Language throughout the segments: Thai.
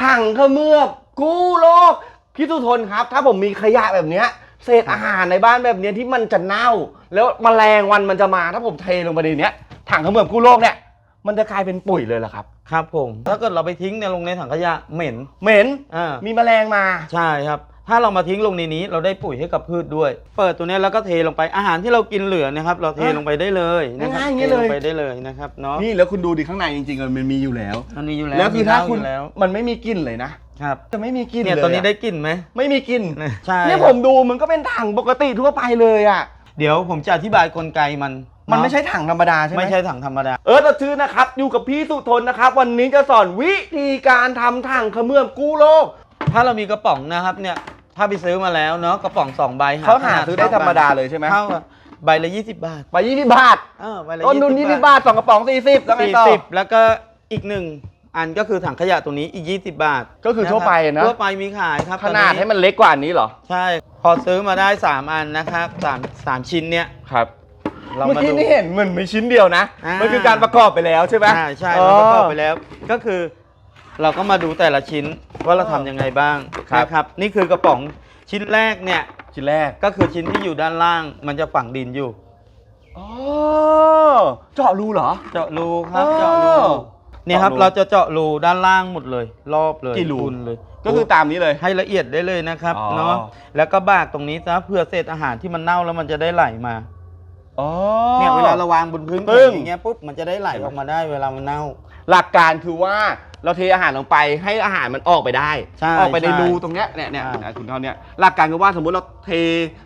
ถังเขมือบกู้โลกพี่สุทนครับ ถ้าผมมีขยะแบบเนี้ยเศษอาหารในบ้านแบบเนี้ยที่มันจะเน่า แล้วแมลงวันมันจะมาถ้าผมเทลงไปในเนี้ยถังเขมือบกู้โลกเนี่ยมันจะกลายเป็นปุ๋ยเลยเหรอครับ ครับผม ถ้าเกิดเราไปทิ้งเนี่ยลงในถังขยะเหม็นเหม็นอ่ามีแมลงมาใช่ครับ ถ้าเรามาทิ้งลงในนี้เราได้ปุ๋ยให้กับพืชด้วย เปิดตัวเนี้ยแล้วก็เทลงไปอาหารที่เรากินเหลือนะครับ เราเทอะลงไปได้เลยนะครับง่ายๆอย่างนี้เทลเลยงไปได้เลยนะครับเนาะนี่แล้วคุณดูดิข้างในจริงๆมันมีอยู่แล้วอันนี้อยู่แล้วแล้วคือถ้ามีเหล้คุณยู่แล้วมันไม่มีกลิ่นเลยนะ ครับจะไม่มีกลิ่นเนี่ยเลยตอนนี้อะได้กลิ่นไหม ไม่มีกลิ่นใช่ เนี่ยครับผมดูมันก็เป็นถังปกติทั่วไปเลยอะ เดี๋ยวผมจะอธิบายกลไกมันมันเาะไม่ใช่ถังธรรมดาใช่ไหม ไม่ใช่ถังธรรมดา เออแต่ชื่อนะครับ อยู่กับพี่สุทนนะครับ วันนี้จะสอนวิธีการทำถังเขมือบกู้โลก ถ้าเรามีกระป๋องนะครับเนี่ย ถ้าไปซื้อมาแล้วเนาะกระป๋องสองใบเขาหาขนซื้อได้ธรรมดาเลยใช่ไหมเท่ากับใบละ20บาทไปยี่สิบบาทเออใบละต้นทุนยี่สิบบาทสองกระป๋องสี่สิบแล้วไงสี่ต่อสิบแล้วก็อีกหนึ่งอันก็คือถังขยะตัวนี้อีก 20 บาท ก็คือทั่วไปนะทั่วไปมีขายครับขนาดตอให้มันเล็กกว่านี้เหรอ ใช่ พอซื้อมาได้ 3 อันนะครับสามสามชิ้นเนี้ยครับเราเมื่อมากี้ดูนี่เห็นเหมือนมีชิ้นเดียวนะอ่ามัมันคือการประกอบไปแล้วใช่ไหมใช่ใช่เราประกอบไปแล้ว ก็คือ เราก็มาดูแต่ละชิ้นว่าเราทำยังไงบ้างนะครับ นี่คือกระป๋องชิ้นแรกเนี่ยชิ้นแรกก็คือชิ้นที่อยู่ด้านล่าง มันจะฝังดินอยู่ อ๋อเจาะรูเหรอ เจาะรูครับอ๋อเจาะรูเนี่ยครับเจาะรูเราจะเจาะรูด้านล่างหมดเลย รอบเลยกี่รูคุณเลยก็คือตามนี้เลย ให้ละเอียดได้เลยนะครับอ๋อ เนาะแล้วก็บากตรงนี้ซะเพื่อเศษอาหารที่มันเน่าแล้วมันจะได้ไหลมาอ๋อ เนี่ยเวลาเราวางบนพื้นปึ้ง อย่างเงี้ยปุ๊บมันจะได้ไหลออกมาได้เวลามันเน่า หลักการคือว่า เราเทอาหารลงไปให้อาหารมันออกไปได้ ใช่ออกไปในใช่รูตรงเนี้ยเนี่ยเนี่ยใช่นะคุณเขาเนี่ยหลักการคือว่าสมมุติเราเท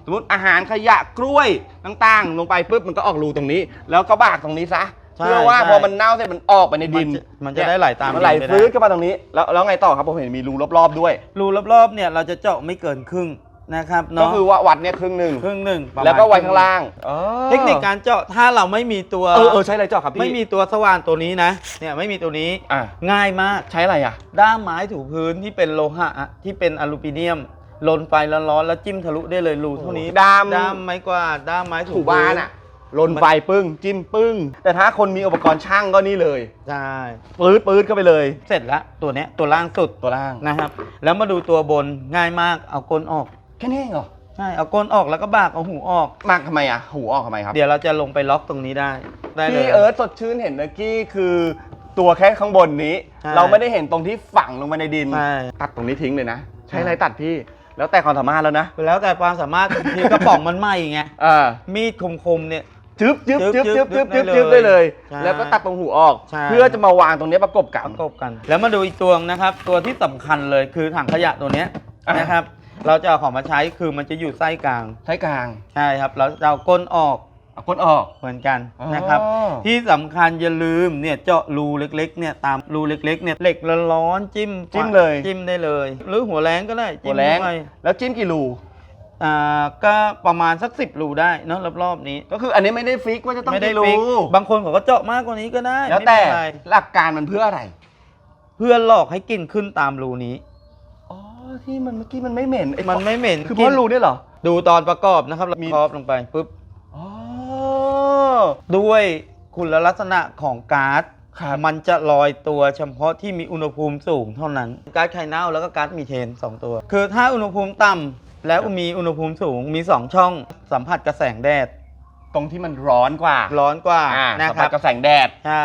สมมติอาหารขยะกล้วยต่างๆ ลงไปปุ๊บมันก็ออกรูตรงนี้ แล้วก็บากตรงนี้ซะใช่เพื่อว่าใช่พอมันเน่าเสร็จมันออกไปในดินมันจะมันจะได้ไหลตามมันไหลดินไปได้ ฟื้นขึ้นมาตรงนี้แล้วแล้วไงต่อครับผมเห็นมีรูรอบๆด้วย รูรอบๆเนี่ยเราจะเจาะไม่เกินครึ่ง นะครับก็เนาะคือว่าวัดเนี่ยครึ่งหนึ่งครึ่งหนึ่งประมณแล้วก็ไว้ข้างล่างอ๋อเทคนิคการเจาะถ้าเราไม่มีตัวเออเออใช้อะไรเจาะครับพี่ไม่มีตัวสว่านตัวนี้นะเนี่ยไม่มีตัวนี้อะง่ายมากใช้อะไรอะ ด้ามไม้ถูพื้นที่เป็นโลหะอะที่เป็นอลูมิเนียมลนไฟร้อนๆแล้วจิ้มทะลุได้เลยรูเท่านี้ด้าม ด้ามไม้กวาดด้ามไม้ถูถูบ้านอะลนไฟปึ้ง จิ้มปึ้ง แต่ถ้าคนมีอุปกรณ์ช่างก็นี่เลยใช่ปื๊ดปื๊ดเข้าไปเลย เสร็จแล้วตัวเนี้ยตัวล่างสุดตัวล่างนะครับ แล้วมาดูตัวบนง่ายมากเอาก้นออก แค่นี้เองเหรอใช่เอาก้นออกแล้วก็บากเอาหูออก มากทำไมอะ หูออกทำไมครับ เดี๋ยวเราจะลงไปล็อกตรงนี้ได้ ได้เลยพี่เอิร์ธสดชื่นเห็นเมื่อกี้คือตัวแค่ข้างบนนี้ ใช่ เราไม่ได้เห็นตรงที่ฝังลงไปในดิน ใช่ ตัดตรงนี้ทิ้งเลยนะ ใช้ใช่อะไรตัดพี่ แล้วแต่ความสามารถแล้วนะแล้วแต่ความสามารถทีกระป๋องมันไหมไงอ่ามีดคมๆเนี่ย จึ๊บจึ๊บจึ๊บจึ๊บจึ๊บจึ๊บได้เลยจึ๊บได้เลย ใช่แล้วก็ตัดตรงหูออก ใช่ เพื่อจะมาวางตรงนี้ประกบกันประกบกัน แล้วมาดูอีกตัวนะครับ ตัวที่สำคัญเลยคือถังขยะตัวเนี้ยอะ นะครับ เราจะเอาของมาใช้คือมันจะอยู่ไส้กลาง ใช้กลางใช่ครับ เราจะเอาก้นออกเอาก้นออก เหมือนกันอ๋อนะครับที่สำคัญอย่าลืมเนี่ยเจาะรูเล็กๆเนี่ยตามรูเล็กๆเนี่ยเหล็กร้อนๆจิ้มจิ้มเลย จิ้มได้เลย หรือหัวแรงก็ได้หัจิ้วมแรงเข้าไปแล้วจิ้มกี่รูอ่าก็ประมาณสักสิบรูได้เนอะรอบๆนี้ก็คืออันนี้ไม่ได้ฟิกว่าจะต้องไม่ได้กี่รูฟิกบางคนเขาก็เจาะมากกว่านี้ก็ได้แล้วไม่แต่เป็นไรหลักการมันเพื่ออะไร เพื่อหลอกให้กลิ่นขึ้นตามรูนี้อ๋อ ที่มันเมื่อกี้มันไม่เหม็นอ้มันไม่เหม็นคือเพราะรูเนี่ยเหรอ ดูตอนประกอบนะครับเรามี ครอบลงไปปุ๊บอ๋อ ด้วยคุณลักษณะของก๊าซครับ มันจะลอยตัวเฉพาะที่มีอุณหภูมิสูงเท่านั้นก๊าซไข่เน่าแล้วก็ก๊าซมีเทนสองตัว คือถ้าอุณหภูมิต่ำแล้วมีอุณหภูมิสูงมีสองช่องสัมผัสกับแสงแดดตรงที่มันร้อนกว่าร้อนกว่าอ่านะสัมคผัรัสบกับแสงแดด ใช่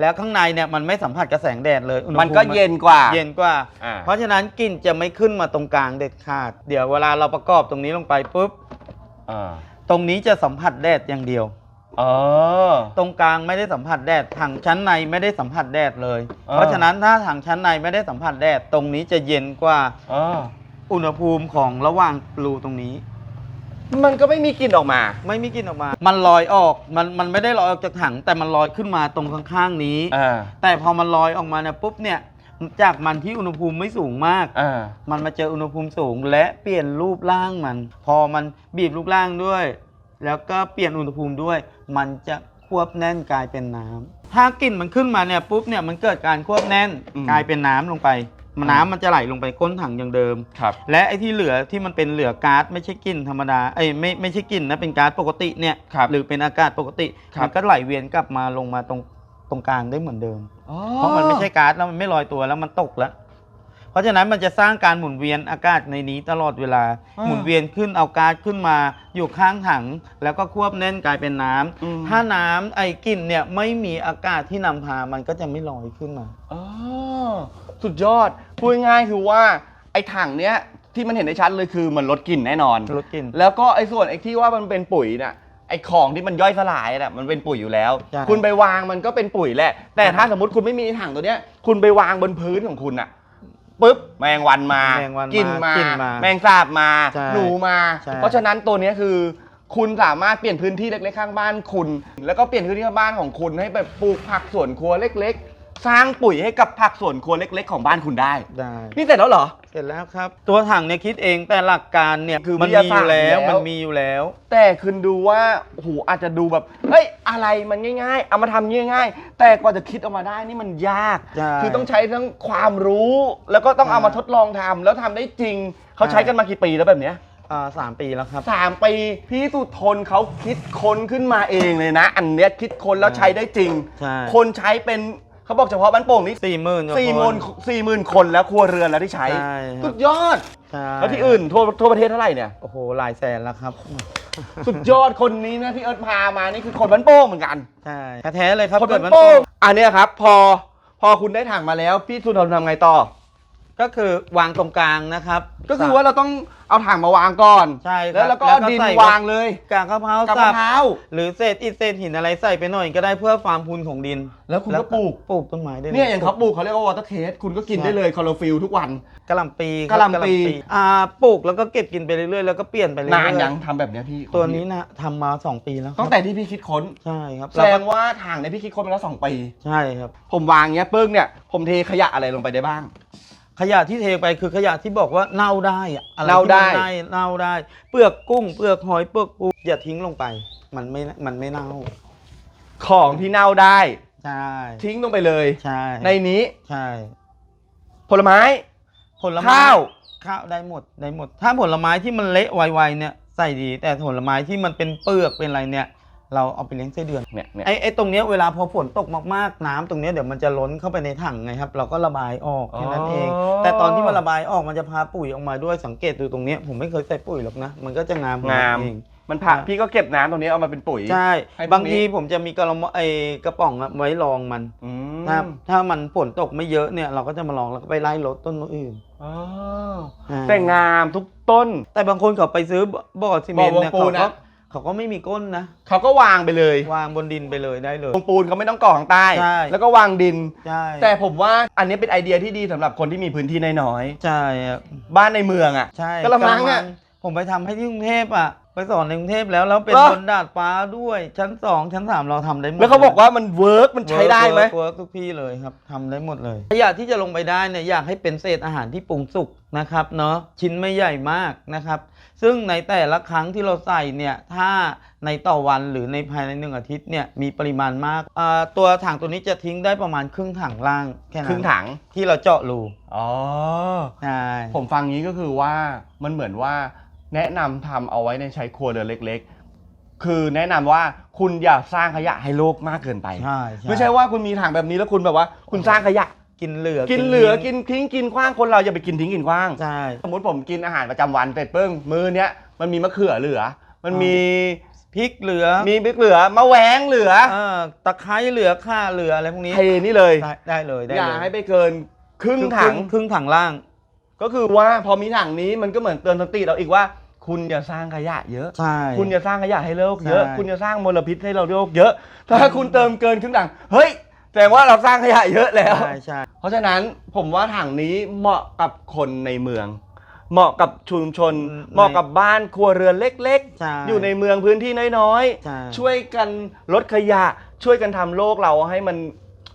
แล้วข้างในเนี่ยมันไม่สัมผัสกับแสงแดดเลยอุณหภูมันก็เย็นกว่า เย็นกว่า อ่า เพราะฉะนั้นกลิ่นจะไม่ขึ้นมาตรงกลางเด็ดขาด เดี๋ยวเวลาเราประกอบตรงนี้ลงไปปุ๊บ อ่าตรงนี้จะสัมผัสแดดอย่างเดียวอ๋อตรงกลางไม่ได้สัมผัสแดดถังชั้นในไม่ได้สัมผัสแดดเลยอ่าเพราะฉะนั้นถ้าถังชั้นในไม่ได้สัมผัสแดดตรงนี้จะเย็นกว่าอ๋ออุณหภูมิของระหว่างรูตรงนี้ มันก็ไม่มีกลิ่นออกมา ไม่มีกลิ่นออกมา มันลอยออก มันมันไม่ได้ลอยออกจากถัง แต่มันลอยขึ้นมาตรงข้างๆนี้ อ่า แต่พอมันลอยออกมาเนี่ยปุ๊บเนี่ย จากมันที่อุณหภูมิไม่สูงมาก อ่า มันมาเจออุณหภูมิสูงและเปลี่ยนรูปร่างมัน พอมันบีบรูปร่างด้วย แล้วก็เปลี่ยนอุณหภูมิด้วย มันจะควบแน่นกลายเป็นน้ำถ้ากลิ่นมันขึ้นมาเนี่ยปุ๊บเนี่ยมันเกิดการควบแน่นอืม กลายเป็นน้ำลงไป น้ำมันจะไหลลงไปก้นถังอย่างเดิม ครับและไอ้ที่เหลือที่มันเป็นเหลือก๊าซไม่ใช่กลิ่นธรรมดาเอ้ยไม่ไม่ใช่กลิ่นนะเป็นก๊าซปกติเนี่ยครับหรือเป็นอากาศปกติครับ มันก็ไหลเวียนกลับมาลงมาตรงตรงกลางได้เหมือนเดิม เพราะมันไม่ใช่ก๊าซแล้วมันไม่ลอยตัวแล้วมันตกแล้ว เพราะฉะนั้นมันจะสร้างการหมุนเวียนอากาศในนี้ตลอดเวลาอ่าหมุนเวียนขึ้นเอาก๊าซขึ้นมาอยู่ข้างถัง แล้วก็ควบแน่นกลายเป็นน้ำอืมถ้าน้ำไอ้กลิ่นเนี่ยไม่มีอากาศที่นำพามันก็จะไม่ลอยขึ้นมาอ๋อสุดยอดพูดง่ายๆคือว่าไอ้ถังเนี้ยที่มันเห็นได้ชัดเลยคือมันลดกลิ่นแน่นอนลดกลิ่นแล้วก็ไอ้ส่วนไอ้ที่ว่ามันเป็นปุ๋ยน่ะไอ้ของที่มันย่อยสลายน่ะมันเป็นปุ๋ยอยู่แล้วใช่คุณไปวางมันก็เป็นปุ๋ยแหละ แต่ถ้าสมมติคุณไม่มีถังตัวเนี้ย คุณไปวางบนพื้นของคุณน่ะ ปุ๊บแมงวันมาแมงวันกินมากินมาแมงสาบมาใช่หนูมา ใช่ เพราะฉะนั้นตัวเนี้ยคือคุณสามารถเปลี่ยนพื้นที่เล็กๆข้างบ้านคุณ แล้วก็เปลี่ยนพื้นที่ข้างบ้านของคุณให้แบบปลูกผักสวนครัวเล็ก ๆ สร้างปุ๋ยให้กับผักสวนครัวเล็ก ๆ ของบ้านคุณได้ ได้ นี่เสร็จแล้วเหรอ เสร็จแล้วครับ ตัวถังเนี่ยคิดเองแต่หลักการเนี่ยคือมันวิทมียาอศาสตร์ยู่แล้วอยู่แล้ว มันมีอยู่แล้ว แต่คุณดูว่าโอ้โหอาจจะดูแบบเฮ้ยอะไรมันง่าย ๆ เอามาทำง่ายๆ แต่กว่าจะคิดออกมาได้นี่มันยาก ใช่คือต้องใช้ทั้งความรู้ แล้วก็ต้องเอามาใช่ทดลองทำแล้วทำได้จริง เขาใช้กันมากี่ปีแล้วแบบเนี้ยอ่าสามปีแล้วครับ สามปีพี่สุทนเขาคิดค้นขึ้นมาเองเลยนะ อันเนี้ยคิดค้นแล้วใช้ได้จริง ใช่ คนใช้เป็น เขาบอกเฉพาะบ้านโป่งนี่สี่หมื่น สี่หมื่นสี่หมื่นคนแล้วครัวเรือนแล้วที่ใช้ใช่คสุรับดยอด ใช่แล้วที่อื่นทั่วทั่วประเทศเท่าไหร่เนี่ย โอ้โหหลายแสนแล้วครับ สุดยอดคนนี้นะที่เอิร์ธพามานี่คือคนบ้านโป่งเหมือนกัน ใช่แท้ๆเลยครับคนเกิบ้าดนมันโป่โป่งงอันเนี้ยครับ พอพอคุณได้ถังมาแล้ว พี่สุทนทำไงต่อ ก็คือวางตรงกลางนะครับก็คือว่าเราต้องเอาถังมาวางก่อน ใช่ครับแล้วเราก็แล้วเอาก็ดินใส่วางเลยกางกะเพรากับสัมะบพร้าวหรือเศษอิฐเศษหินอะไรใส่ไปหน่อยก็ได้เพื่อความพูนของดินแล้วคุณก็ปลูกปลูกต้นไม้ได้ลเนี่ยอย่างเขาปลูกเขาเรียกว่าวอเตอร์เคสคุณก็กินได้เลยคลอโรฟิลทุกวันกะหล่ำปีครับกะหล่ำปี อ่าปลูกแล้วก็เก็บกินไปเรื่อยๆแล้วก็เปลี่ยนไปเรื่อยๆนานยังทำแบบเนี้ยพี่ตัวนี้นะทำมาสองปีแล้วครับตั้งแต่ที่พี่คิดค้นใช่ครับแสดงว่าถังในยพี่คิดค้นมาแล้วสองปี ใช่ครับ ผมวางเงี้ยปึ้งเนี่ยผมเทขยะอะไรลงไปได้บ้าง ขยะที่เทไปคือขยะที่บอกว่าเน่าได้อะอะไรเน่าได้ที่มันเน่าได้ เปลือกกุ้งเปลือกหอยเปลือกปูอย่าทิ้งลงไป มันไม่มันไม่เน่าของที่เน่าได้ใช่ทิ้งลงไปเลย ใช่ในนี้ใช่ผลไม้ ผลไม้ข้าว ข้าวได้หมดได้หมด ถ้าผลไม้ที่มันเละไวๆเนี่ยใส่ดี แต่ผลไม้ที่มันเป็นเปลือกเป็นอะไรเนี่ย เราเอาไปเลี้ยงไส้เดือนเนี่ยเนี่ยไอ้ไอ้ตรงเนี้ยเวลาพอฝนตกมากๆน้ำตรงเนี้ยเดี๋ยวมันจะล้นเข้าไปในถังไงครับ เราก็ระบายออกแค่นั้นเอง แต่ตอนที่มันระบายออกมันจะพาปุ๋ยออกมาด้วยสังเกตดูตรงเนี้ยผมไม่เคยใส่ปุ๋ยหรอกนะ มันก็จะงามของนงาม เอง มันผ่าครับพี่ก็เก็บน้ำตรงนี้เอามาเป็นปุ๋ย ใช่ ให้พวกนี้ บางทีผมจะมีกระมไอ้กระป๋องอะไว้รองมัน อืมถ้าถ้ามันฝนตกไม่เยอะเนี่ย เราก็จะมาลองแล้วก็ไปไล่ลดต้นอื่นอ๋ออ่าแต่งามทุกต้น แต่บางคนเขาไปซื้อบ่อซีเมนต์เนี่ยบ่อวงปูเขานก็อะ เขาก็ไม่มีก้นนะ เขาก็วางไปเลยวางบนดินไปเลยได้เลย ตรงปูนเขาไม่ต้องก่อข้างใต้ ใช่ แล้วก็วางดิน ใช่แต่ผมว่าอันนี้เป็นไอเดียที่ดีสำหรับคนที่มีพื้นที่น้อยใช่ครับ ๆบ้านในเมืองอะใช่กระมังอะผมไปทำให้ที่กรุงเทพอะ ไปสอนในกรุงเทพแล้วแล้วเป็นเหรอ บนดาดฟ้าด้วย ชั้นสองชั้นสามเราทำได้หมดแล้วเขาบอกว่ามันเวิร์กมันใช้ได้ไหม เวิร์กทุกที่เลยครับทำได้หมดเลยขยะที่จะลงไปได้เนี่ยอยากให้เป็นเศษอาหารที่ปรุงสุกนะครับเนาะชิ้นไม่ใหญ่มากนะครับ ซึ่งในแต่ละครั้งที่เราใส่เนี่ยถ้าในต่อวันหรือในภายในหนึ่งอาทิตย์เนี่ยมีปริมาณมากอ่าตัวถังตัวนี้จะทิ้งได้ประมาณครึ่งถังล่างแค่นั้นครึ่งถัง ที่เราเจาะรูอ๋อ ใช่ ผมฟังงี้ก็คือว่ามันเหมือนว่า แนะนำทำเอาไว้ในใช้ครัวเรือนเล็ก ๆ คือแนะนำว่าคุณอย่าสร้างขยะให้โลกมากเกินไป ใช่ไม่ใช่ว่าคุณมีถังแบบนี้แล้วคุณแบบว่า คุณสร้างขยะ กินเหลือกินเหลือทิ้งกินทิ้งกินขว้างคนเราอย่าไปกินทิ้งกินขว้าง ใช่ สมมติผมกินอาหารประจำวันเสร็จปึ้งมื้อเนี้ยมันมีมะเขือเหลือ มันมีพริกเหลือมีพริกเหลือมะแหวงเหลือเออตะไคร้เหลือข่าเหลืออะไรพวกนี้เทนี่เลย ได้ได้เลยได้อย่าเลยให้ไปเกินครึ่งถัง ครึ่งถังล่าง ก็คือว่าพอมีถังนี้มันก็เหมือนเตือนสติเราอีกว่า คุณอย่าสร้างขยะเยอะ ใช่ คุณอย่าสร้างขยะให้โลกเยอะ ใช่ คุณอย่าสร้างมลพิษให้เราโลกเยอะ ถ้าคุณเติมเกินครึ่งถัง เฮ้ยแสดงว่าเราสร้างขยะเยอะแล้ว ใช่ใช่เพราะฉะนั้นผมว่าถังนี้เหมาะกับคนในเมือง เหมาะกับชุมชน เหมาะกับบ้านครัวเรือนเล็ก ใช่ ๆ อยู่ในเมืองพื้นที่น้อยใช่ ๆ ช่วยกันลดขยะ ช่วยกันทำโลกเราให้มัน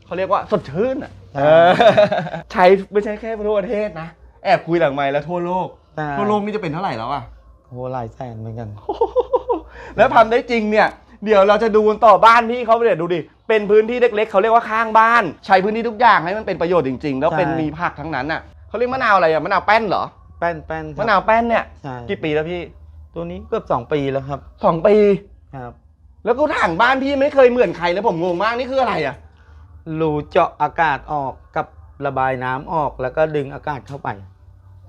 เขาเรียกว่าสดชื่นอะเออใช้ไม่ใช่แค่ทั่วประเทศนะ แอบคุยหลังไมค์แล้วทั่วโลก ใช่ทั่วโลกนี่จะเป็นเท่าไหร่แล้วอะ โหหลายแสนเหมือนกัน แล้วทำได้จริงเนี่ย เดี๋ยวเราจะดูกันต่อบ้านพี่เขาเดี๋ยวดูดิ เป็นพื้นที่เล็ก ๆเขาเรียกว่าข้างบ้าน ใช้พื้นที่ทุกอย่างให้มันเป็นประโยชน์จริงๆ แล้วเป็นใช่ มีผักทั้งนั้นอะเขาเรียกมะนาวอะไรอะมะนาวแป้นเหรอแป้นแป้นครับมะนาวแป้นเนี่ยใช่กี่ปีแล้วพี่ตัวนี้เกือบสองปีแล้วครับสองปี ครับแล้วก็ถังบ้านพี่ไม่เคยเหมือนใครแล้วผมงงมากนี่คืออะไรอะ รูเจาะอากาศออกกับระบายน้ำออกแล้วก็ดึงอากาศเข้าไป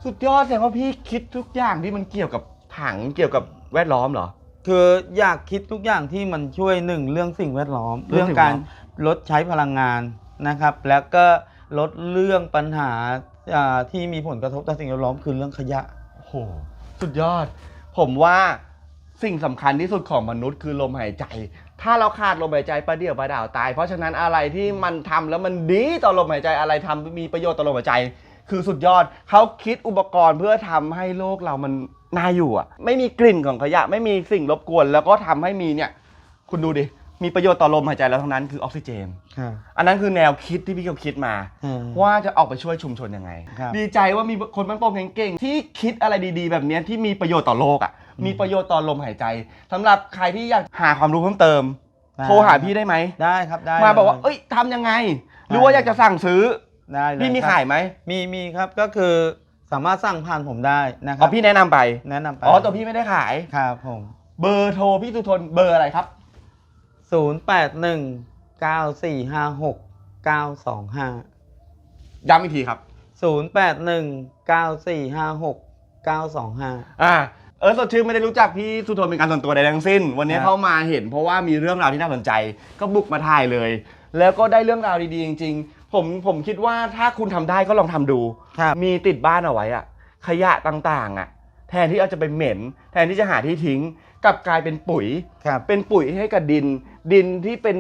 สุดยอดแสดงว่าพี่คิดทุกอย่างที่มันเกี่ยวกับ ถังเกี่ยวกับแวดล้อมเหรอ คืออยากคิดทุกอย่างที่มันช่วยหนึ่งเรื่องสิ่งแวดล้อม เรื่เรื่อองงสิ่งแวการดล้อลดใช้พลังงานนะครับ แล้วก็ลดเรื่องปัญหาอ่าที่มีผลกระทบต่อสิ่งแวดล้อมคือเรื่องขยะโอ้โหสุดยอด ผมว่าสิ่งสำคัญที่สุดของมนุษย์คือลมหายใจ ถ้าเราขาดลมหายใจประเดี๋ยวประดาวตาย เพราะฉะนั้นอะไรที่มันทำแล้วมันดีต่อลมหายใจอะไรทำมีประโยชน์ต่อลมหายใจ คือสุดยอดเขาคิดอุปกรณ์เพื่อทำให้โลกเรามัน น่าอยู่อะ ไม่มีกลิ่นของขยะ ไม่มีสิ่งรบกวน แล้วก็ทำให้มีเนี่ย คุณดูดิ มีประโยชน์ต่อลมหายใจแล้วทั้งนั้นคือออกซิเจน ครับ อันนั้นคือแนวคิดที่พี่เขาคิดมา อืมว่าจะออกไปช่วยชุมชนยังไง ครับ ดีใจว่ามีคนบ้านโป่งเก่งๆที่คิดอะไรดีๆ แบบเนี้ยที่มีประโยชน์ต่อโลกอะมีประโยชน์ต่อลมหายใจสำหรับใครที่อยากหาความรู้เพิ่มเติมได้โทรหาพี่ได้ไหมได้ครับได้มาบอกว่าลยเอ้ยทำยังไง หรือว่าอยากจะสั่งซื้อได้เลยพี่มีครับ ขายไหม มีมีครับก็คือ สามารถสั่งผ่านผมได้นะคอ๋รัอพี่แนะนำไปแนะนำไปอ๋อตัวพี่ไม่ได้ขาย ครับผม เบอร์โทรพี่สุทนเบอร์อะไรครับศูนย์แปดหนึ่งเก้าสี่ห้าหกเก้าสองห้าย้ำอีกทีครับศูนย์แปดหนึ่งเก้าสี่ห้าหกเก้าสองห้าอ่าเออสดชื่นไม่ได้รู้จักพี่สุทนเป็นการส่วนตัวใดทั้งสิ้น วันนี้ครับ เข้ามาเห็นเพราะว่ามีเรื่องราวที่น่าสนใจ ก็บุกมาถ่ายเลย แล้วก็ได้เรื่องราวดีๆจริงๆ ผมผมคิดว่าถ้าคุณทำได้ก็ลองทำดู ครับ มีติดบ้านเอาไว้อะขยะต่างๆอะแทนที่เอาจะไปเหม็น แทนที่จะหาที่ทิ้งกลับกลายเป็นปุ๋ย ครับ เป็นปุ๋ยให้กับดิน ดินที่เป็น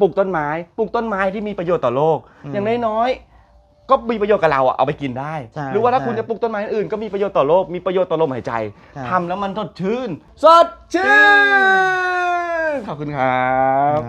ปลูกต้นไม้ปลูกต้นไม้ที่มีประโยชน์ต่อโลก อืมอย่างน้อยๆก็มีประโยชน์กับเราอะเอาไปกินได้ ใช่หรือว่าถ้าใช่คุณจะปลูกต้นไม้อื่นก็มีประโยชน์ต่อโลกมีประโยชน์ต่อลมหายใจครับ ทำแล้วมันสดชื่นสดชื่นขอบคุณครับครับ